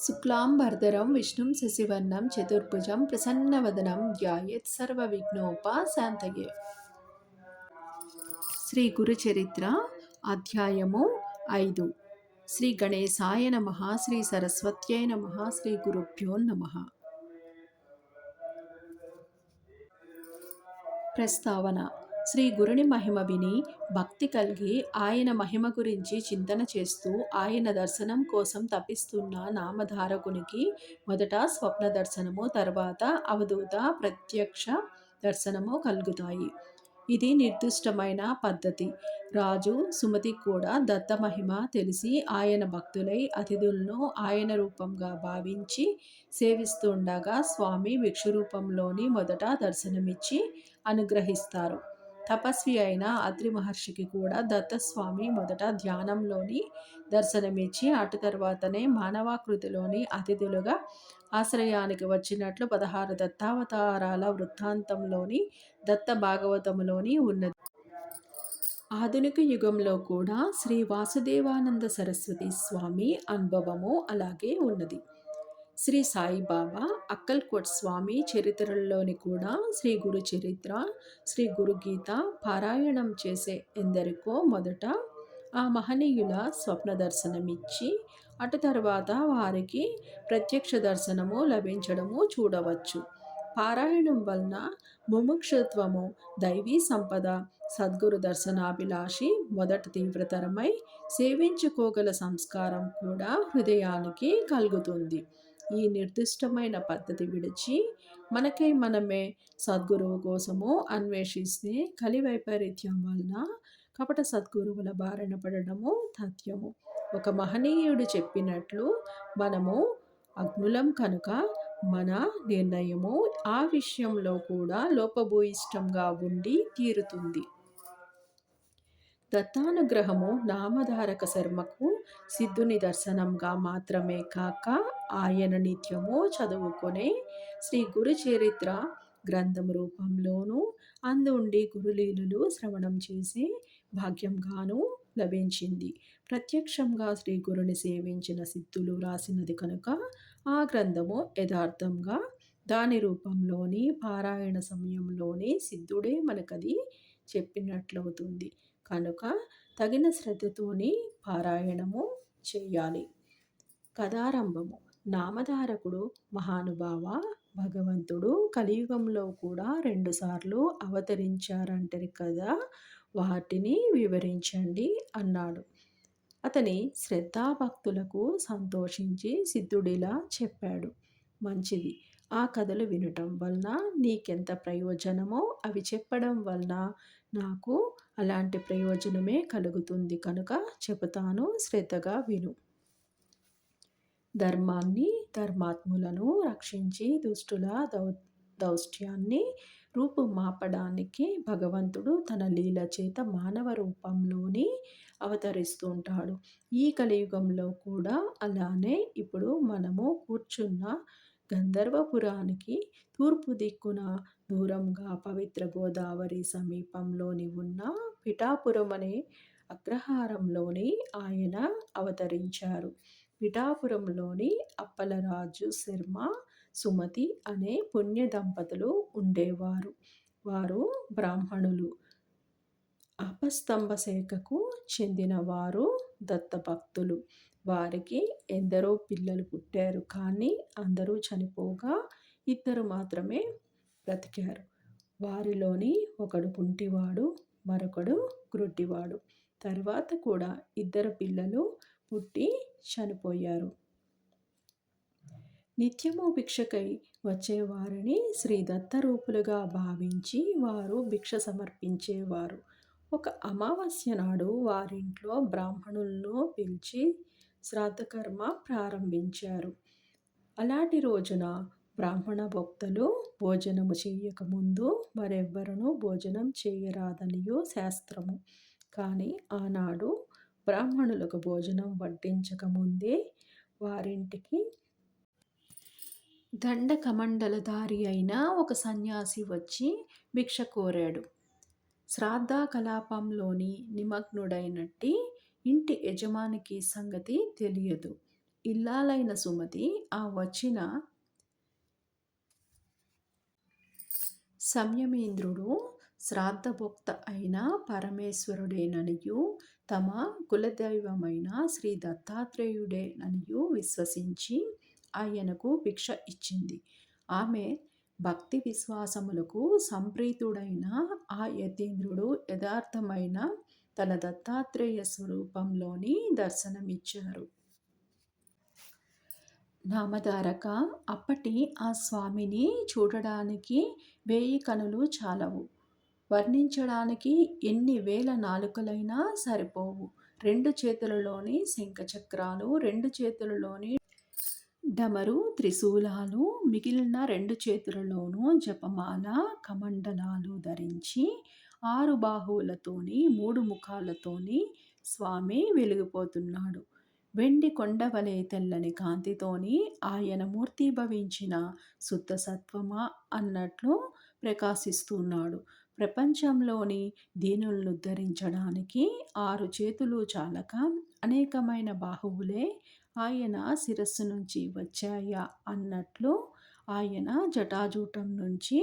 శుక్లాంబర్ధరం విష్ణుం శశివర్ణం చతుర్భుజం ప్రసన్నవదనం ధ్యాయేత్ సర్వవిఘ్నోపశాంతయే. శ్రీ గురుచరిత్ర అధ్యాయము ఐదు. శ్రీ గణేశాయ నమ శ్రీ సరస్వత్యై నమ శ్రీ గురుభ్యో నమ. ప్రస్తావన శ్రీ గురుని మహిమ విని భక్తి కలిగి ఆయన మహిమ గురించి చింతన చేస్తూ ఆయన దర్శనం కోసం తపిస్తున్న నామధారకునికి మొదట స్వప్న దర్శనము తర్వాత అవధూత ప్రత్యక్ష దర్శనము కలుగుతాయి. ఇది నిర్దిష్టమైన పద్ధతి. రాజు సుమతి కూడా దత్త మహిమ తెలిసి ఆయన భక్తులై అతిథులను ఆయన రూపంగా భావించి సేవిస్తుండగా స్వామి భిక్షు రూపంలోని మొదట దర్శనమిచ్చి అనుగ్రహిస్తారు. తపస్వి అయిన అత్రి మహర్షికి కూడా దత్తస్వామి మొదట ధ్యానంలోని దర్శనమిచ్చి అటు తర్వాతనే మానవాకృతిలోని అతిథులుగా ఆశ్రయానికి వచ్చినట్లు పదహారు దత్తావతారాల వృత్తాంతంలోని దత్త భాగవతములోని ఉన్నది. ఆధునిక యుగంలో కూడా శ్రీ వాసుదేవానంద సరస్వతి స్వామి అనుభవము అలాగే ఉన్నది. శ్రీ సాయిబాబా అక్కల్కోట్ స్వామి చరిత్రల్లోని కూడా శ్రీ గురు చరిత్ర శ్రీ గురుగీత పారాయణం చేసే ఎందరికో మొదట ఆ మహనీయుల స్వప్న దర్శనమిచ్చి అటు తర్వాత వారికి ప్రత్యక్ష దర్శనము లభించడము చూడవచ్చు. పారాయణం వలన ముముక్షత్వము దైవీ సంపద సద్గురు దర్శనాభిలాషి మొదట తీవ్రతరమై సేవించుకోగల సంస్కారం కూడా హృదయానికి కలుగుతుంది. ఈ నిర్దిష్టమైన పద్ధతి విడిచి మనకై మనమే సద్గురువు కోసము అన్వేషిస్తే కలి వైపరీత్యం వలన కపట సద్గురువుల బారిన పడడము తథ్యము. ఒక మహనీయుడు చెప్పినట్లు మనము అగ్నులం కనుక మన నిర్ణయము ఆ విషయంలో కూడా లోపభూయిష్టంగా ఉండి తీరుతుంది. దత్తానుగ్రహము నామధారక శర్మకు సిద్ధుని దర్శనంగా మాత్రమే కాక ఆయన నిత్యము చదువుకునే శ్రీ గురు చరిత్ర గ్రంథం రూపంలోనూ అందుండి గురులీలు శ్రవణం చేసే భాగ్యంగాను లభించింది. ప్రత్యక్షంగా శ్రీ గురుని సేవించిన సిద్ధులు రాసినది కనుక ఆ గ్రంథము యథార్థంగా దాని రూపంలోని పారాయణ సమయంలోని సిద్ధుడే మనకది చెప్పినట్లవుతుంది. కనుక తగిన శ్రద్ధతోని పారాయణము చేయాలి. కథారంభము. నామధారకుడు మహానుభావ భగవంతుడు కలియుగంలో కూడా రెండుసార్లు అవతరించారంటారు కదా వాటిని వివరించండి అన్నాడు. అతని శ్రద్ధాభక్తులకు సంతోషించి సిద్ధుడిలా చెప్పాడు. మంచిది. ఆ కథలు వినటం వలన నీకెంత ప్రయోజనమో అవి చెప్పడం వలన నాకు అలాంటి ప్రయోజనమే కలుగుతుంది కనుక చెబుతాను శ్రద్ధగా విను. ధర్మాన్ని ధర్మాత్ములను రక్షించి దుష్టుల దౌ దౌష్ట్యాన్ని రూపుమాపడానికి భగవంతుడు తన లీల చేత మానవ రూపంలోని అవతరిస్తుంటాడు. ఈ కలియుగంలో కూడా అలానే ఇప్పుడు మనము కూర్చున్న గంధర్వపురానికి తూర్పు దిక్కున దూరంగా పవిత్ర గోదావరి సమీపంలోని ఉన్న పిఠాపురం అనే అగ్రహారంలోని ఆయన అవతరించారు. పిఠాపురంలోని అప్పలరాజు శర్మ సుమతి అనే పుణ్య దంపతులు ఉండేవారు. వారు బ్రాహ్మణులు. అపస్తంభ శాఖకు చెందినవారు దత్తభక్తులు. వారికి ఎందరో పిల్లలు పుట్టారు కానీ అందరూ చనిపోగా ఇద్దరు మాత్రమే బ్రతికారు. వారిలోని ఒకడు కుంటివాడు మరొకడు గ్రుడ్డివాడు. తర్వాత కూడా ఇద్దరు పిల్లలు పుట్టి చనిపోయారు. నిత్యము భిక్షకై వచ్చేవారిని శ్రీ దత్తరూపులుగా భావించి వారు భిక్ష సమర్పించేవారు. ఒక అమావాస్య నాడు వారింట్లో బ్రాహ్మణులను పిలిచి శ్రాద్ధకర్మ ప్రారంభించారు. అలాంటి రోజున బ్రాహ్మణ భక్తులు భోజనము చేయకముందు మరెవ్వరూ భోజనం చేయరాదనియో శాస్త్రము. కానీ ఆనాడు బ్రాహ్మణులకు భోజనం వడ్డించకముందే వారింటికి దండకమండలధారి అయిన ఒక సన్యాసి వచ్చి భిక్ష కోరాడు. శ్రాద్ధ కలాపంలోని నిమగ్నుడైనట్టి ఇంటి యజమానికి సంగతి తెలియదు. ఇల్లాలైన సుమతి ఆ వచ్చిన సంయమేంద్రుడు శ్రాద్ధభోక్త అయిన పరమేశ్వరుడేననియు తమ కులదైవమైన శ్రీ దత్తాత్రేయుడేననియు విశ్వసించి ఆయనకు భిక్ష ఇచ్చింది. ఆమె భక్తి విశ్వాసములకు సంప్రీతుడైన ఆ యతీంద్రుడు యథార్థమైన తన దత్తాత్రేయ స్వరూపంలోని దర్శనమిచ్చారు. నామధారక అప్పటి ఆ స్వామిని చూడడానికి వేయి కనులు చాలవు. వర్ణించడానికి ఎన్ని వేల నాలుకలైనా సరిపోవు. రెండు చేతులలోని శంఖచక్రాలు రెండు చేతులలోని డమరు త్రిశూలాలు మిగిలిన రెండు చేతులలోనూ జపమాల కమండలాలు ధరించి ఆరు బాహువులతోని మూడు ముఖాలతోని స్వామి వెలిగిపోతున్నాడు. వెండి కొండవలే తెల్లని కాంతితోని ఆయన మూర్తిభవించిన శుద్ధ సత్వమా అన్నట్లు ప్రకాశిస్తున్నాడు. ప్రపంచంలోని దీనులను ఉద్ధరించడానికి ఆరు చేతులు చాలక అనేకమైన బాహువులే ఆయన శిరస్సు నుంచి వచ్చాయా అన్నట్లు ఆయన జటాజూటం నుంచి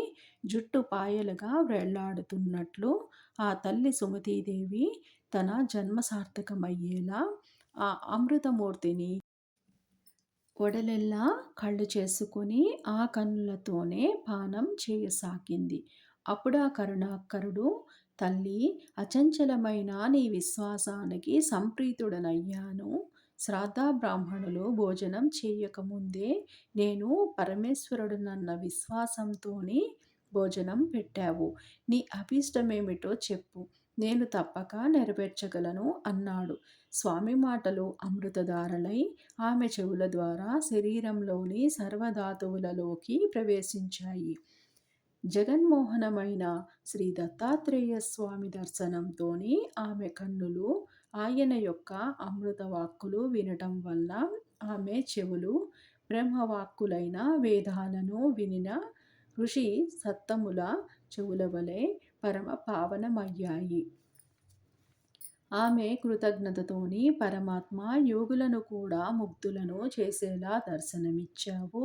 జుట్టు పాయలుగా వేళ్ళాడుతున్నట్లు ఆ తల్లి సుమతీదేవి తన జన్మ సార్థకమయ్యేలా ఆ అమృతమూర్తిని ఒడలెల్లా కళ్ళు చేసుకొని ఆ కన్నులతోనే పానం చేయసాగింది. అప్పుడు ఆ కరుణాకరుడు తల్లి అచంచలమైన నీ విశ్వాసానికి సంప్రీతుడనయ్యాను. శ్రాద్ధ బ్రాహ్మణులు భోజనం చేయకముందే నేను పరమేశ్వరుడునన్న విశ్వాసంతోని భోజనం పెట్టావు. నీ అభీష్టమేమిటో చెప్పు. నేను తప్పక నెరవేర్చగలను అన్నాడు. స్వామి మాటలు అమృతధారలై ఆమె చెవుల ద్వారా శరీరంలోని సర్వధాతువులలోకి ప్రవేశించాయి. జగన్మోహనమైన శ్రీ దత్తాత్రేయ స్వామి దర్శనంతోని ఆమె కన్నులు ఆయన యొక్క అమృత వాక్కులు వినటం వల్ల ఆమె చెవులు బ్రహ్మవాక్కులైన వేదాలను వినిన ఋషి సత్తముల చెవుల వలె పరమ పావనమయ్యాయి. ఆమె కృతజ్ఞతతోని పరమాత్మ యోగులను కూడా ముగ్ధులను చేసేలా దర్శనమిచ్చావు.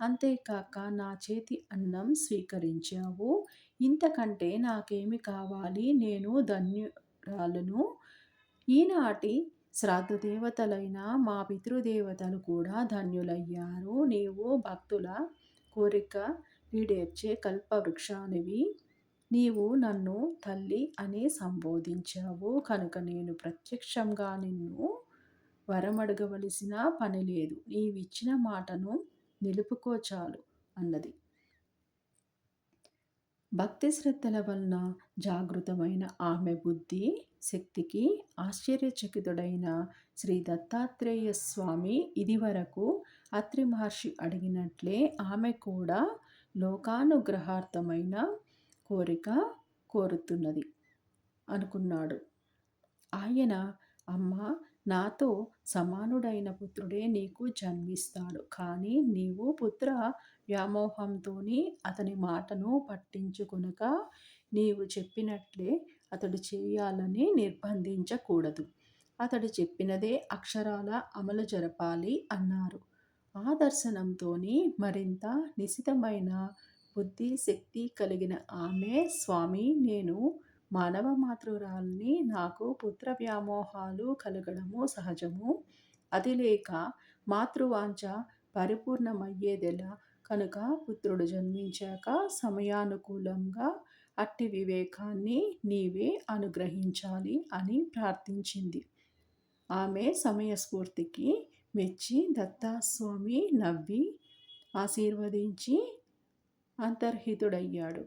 అంతేకాక నా చేతి అన్నం స్వీకరించావు. ఇంతకంటే నాకేమి కావాలి? నేను ధన్యురాలను ఈనాటి శ్రాద్ధ దేవతలైన మా పితృదేవతలు కూడా ధన్యులయ్యారు. నీవు భక్తుల కోరిక ఈడేర్చే కల్పవృక్షానివి. నీవు నన్ను తల్లి అని సంబోధించావు. కనుక నేను ప్రత్యక్షంగా నిన్ను వరమడగవలసిన పని లేదు. నీవిచ్చిన మాటను నిలుపుకోచాలు అన్నది. భక్తి శ్రద్ధల వలన జాగృతమైన ఆమె బుద్ధి శక్తికి ఆశ్చర్యచకితుడైన శ్రీ దత్తాత్రేయ స్వామి ఇదివరకు అత్రి మహర్షి అడిగినట్లే ఆమె కూడా లోకానుగ్రహార్థమైన కోరిక కోరుతున్నది అనుకున్నాడు. ఆయన అమ్మ నాతో సమానుడైన పుత్రుడే నీకు జన్మిస్తాడు. కానీ నీవు పుత్ర వ్యామోహంతోని అతని మాటను పట్టించుకునక నీవు చెప్పినట్లే అతడు చేయాలని నిర్బంధించకూడదు. అతడు చెప్పినదే అక్షరాల అమలు జరపాలి అన్నారు. ఆ దర్శనంతో మరింత నిశితమైన బుద్ధి శక్తి కలిగిన ఆమె స్వామి నేను మానవ మాతృరాల్ని నాకు పుత్ర వ్యామోహాలు కలగడము సహజము. అది లేక మాతృవాంఛ పరిపూర్ణమయ్యేదెలా? కనుక పుత్రుడు జన్మించాక సమయానుకూలంగా అట్టి వివేకాన్ని నీవే అనుగ్రహించాలి అని ప్రార్థించింది. ఆమె సమయస్ఫూర్తికి మెచ్చి దత్తాస్వామి నవ్వి ఆశీర్వదించి అంతర్హితుడయ్యాడు.